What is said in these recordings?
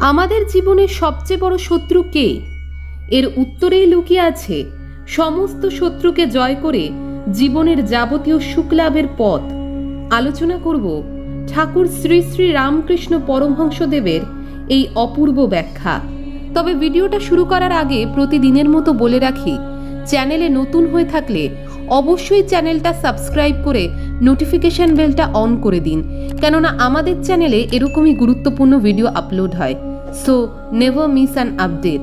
আমাদের জীবনের সবচেয়ে বড় শত্রু কে? এর উত্তরেই লুকিয়ে আছে সমস্ত শত্রুকে জয় করে জীবনের যাবতীয় সুখলাভের পথ। আলোচনা করব ঠাকুর শ্রী শ্রী রামকৃষ্ণ পরমহংসদেবের এই অপূর্ব ব্যাখ্যা। তবে ভিডিওটা শুরু করার আগে প্রতিদিনের মতো বলে রাখি, চ্যানেলে নতুন হয়ে থাকলে অবশ্যই চ্যানেলটা সাবস্ক্রাইব করে নোটিফিকেশন বেলটা অন করে দিন, কেননা আমাদের চ্যানেলে এরকমই গুরুত্বপূর্ণ ভিডিও আপলোড হয়। So, never miss an update.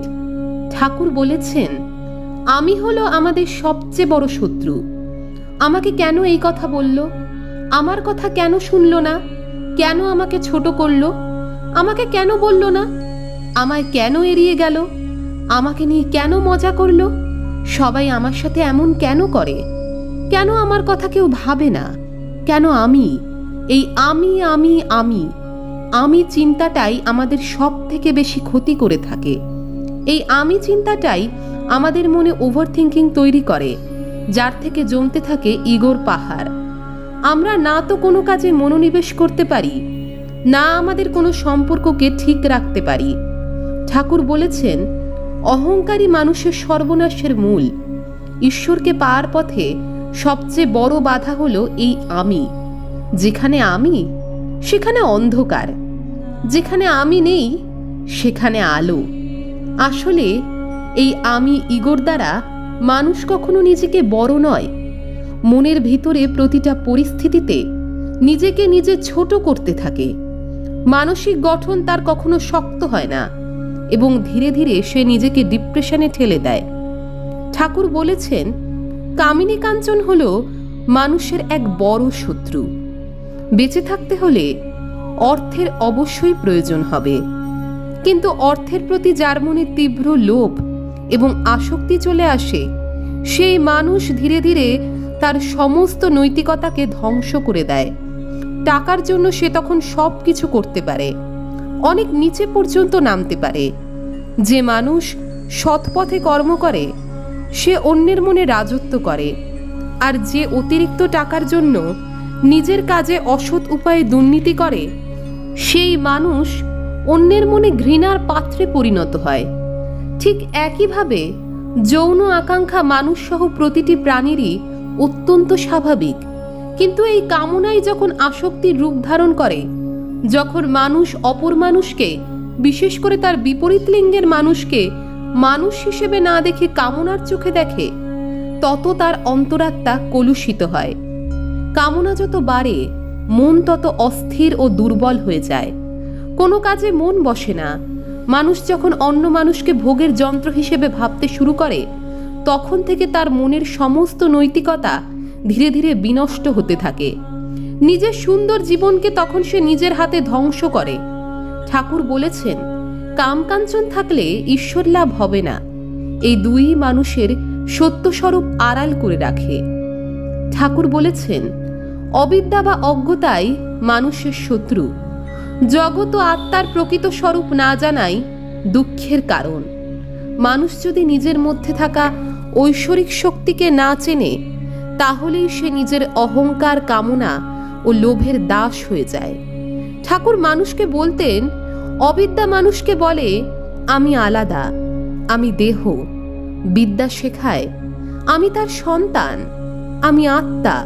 Thakur বলেছেন, আমি হলো আমাদের সবচেয়ে বড় শত্রু। আমাকে কেন এই কথা বলল? আমার কথা কেন শুনল না? কেন আমাকে ছোট করল? আমাকে কেন বলল না? আমায় কেন এড়িয়ে গেল? আমাকে নিয়ে কেন মজা করল? সবাই আমার সাথে এমন কেন করে? কেন আমার কথা কেউ ভাবে না? কেন আমি? এই আমি আমি আমি। আমি চিন্তাটাই আমাদের সব থেকে বেশি ক্ষতি করে থাকে। এই আমি চিন্তাটাই আমাদের মনে ওভার থিঙ্কিং তৈরি করে, যার থেকে জমতে থাকে ইগোর পাহাড়। আমরা না তো কোনো কাজে মনোনিবেশ করতে পারি, না আমাদের কোনো সম্পর্ককে ঠিক রাখতে পারি। ঠাকুর বলেছেন অহংকারী মানুষের সর্বনাশের মূল। ঈশ্বরকে পাওয়ার পথে সবচেয়ে বড় বাধা হলো এই আমি। যেখানে আমি, সেখানে অন্ধকার। যেখানে আমি নেই, সেখানে আলো। আসলে এই আমি ইগোর দ্বারা মানুষ কখনো নিজেকে বড় নয়। মনের ভিতরে প্রতিটা পরিস্থিতিতে নিজেকে নিজে ছোট করতে থাকে। মানসিক গঠন তার কখনো শক্ত হয় না এবং ধীরে ধীরে সে নিজেকে ডিপ্রেশনে ঠেলে দেয়। ঠাকুর বলেছেন কামিনী কাঞ্চন হল মানুষের এক বড় শত্রু। বেঁচে থাকতে হলে অর্থের অবশ্যই প্রয়োজন হবে। কিন্তু অর্থের প্রতি যার মনে তীব্র লোভ এবং আসক্তি চলে আসে, সেই মানুষ ধীরে ধীরে তার সমস্ত নৈতিকতাকে ধ্বংস করে দেয়। টাকার জন্য সে তখন সব কিছু করতে পারে, অনেক নিচে পর্যন্ত নামতে পারে। যে মানুষ সৎপথে কর্ম করে সে অন্যের মনে রাজত্ব করে। আর যে অতিরিক্ত টাকার জন্য নিজের কাজে অসৎ উপায়ে দুর্নীতি করে, সেই মানুষ অন্যের মনে ঘৃণার পাত্রে পরিণত হয়। ঠিক একইভাবে যৌন আকাঙ্ক্ষা মানুষসহ প্রতিটি প্রাণীরই অত্যন্ত স্বাভাবিক। কিন্তু এই কামনাই যখন আসক্তির রূপ ধারণ করে, যখন মানুষ অপর মানুষকে, বিশেষ করে তার বিপরীত লিঙ্গের মানুষকে মানুষ হিসেবে না দেখে কামনার চোখে দেখে, তত তার অন্তরাত্মা কলুষিত হয়। কামনা যত বাড়ে, মন তত অস্থির ও দুর্বল হয়ে যায়। কোনো কাজে মন বসে না। মানুষ যখন অন্য মানুষকে ভোগের যন্ত্র হিসেবে ভাবতে শুরু করে, তখন থেকে তার মনের সমস্ত নৈতিকতা ধীরে ধীরে বিনষ্ট হতে থাকে। নিজের সুন্দর জীবনকে তখন সে নিজের হাতে ধ্বংস করে। ঠাকুর বলেছেন কামকাঞ্চন থাকলে ঈশ্বর লাভ হবে না। এই দুই মানুষের সত্যস্বরূপ আড়াল করে রাখে। ঠাকুর বলেছেন, অবিদ্যা বা অজ্ঞতাই মানুষের শত্রু। জগৎ ও আত্মার প্রকৃত স্বরূপ না জানাই দুঃখের কারণ। মানুষ যদি নিজের মধ্যে থাকা ঐশ্বরিক শক্তিকে না চেনে, তাহলেই সে নিজের অহংকার কামনা ও লোভের দাস হয়ে যায়। ঠাকুর মানুষকে বলতেন অবিদ্যা মানুষকে বলে, আমি আলাদা, আমি দেহ, বিদ্যা শেখায়, আমি তার সন্তান, আমি আত্মা।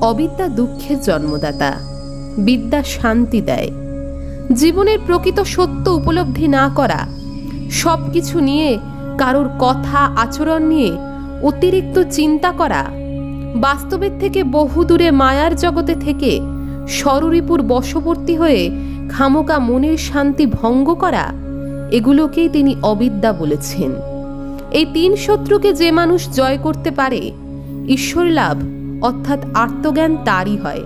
অবিদ্যা দুঃখের জন্মদাতা, বিদ্যা শান্তি দেয়। জীবনের প্রকৃত সত্য উপলব্ধি না করা সব কিছু নিয়ে কারোর কথা, আচরণ নিয়ে অতিরিক্ত চিন্তা করা, বাস্তবের থেকে বহু দূরে মায়ার জগতে থেকে স্বরূরিপুর বশবর্তী হয়ে খামোকা মনের শান্তি ভঙ্গ করা, এগুলোকেই তিনি অবিদ্যা বলেছেন। এই তিন শত্রুকে যে মানুষ জয় করতে পারে ঈশ্বর লাভ অর্থাৎ আত্মজ্ঞান তারই হয়।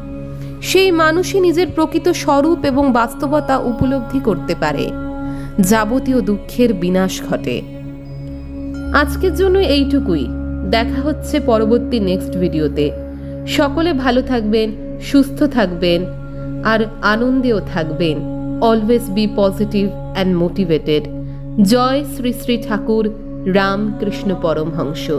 সেই মানুষই নিজের প্রকৃত স্বরূপ এবং বাস্তবতা উপলব্ধি করতে পারে। যাবতীয় দুঃখের বিনাশ ঘটে। আজকের জন্য এইটুকুই। দেখা হচ্ছে পরবর্তী নেক্সট ভিডিওতে সকলে ভালো থাকবেন, সুস্থ থাকবেন। আর আনন্দেও থাকবেন। Always be positive and motivated Joy Shri Shri Thakur Ramakrishna Paramahamsa.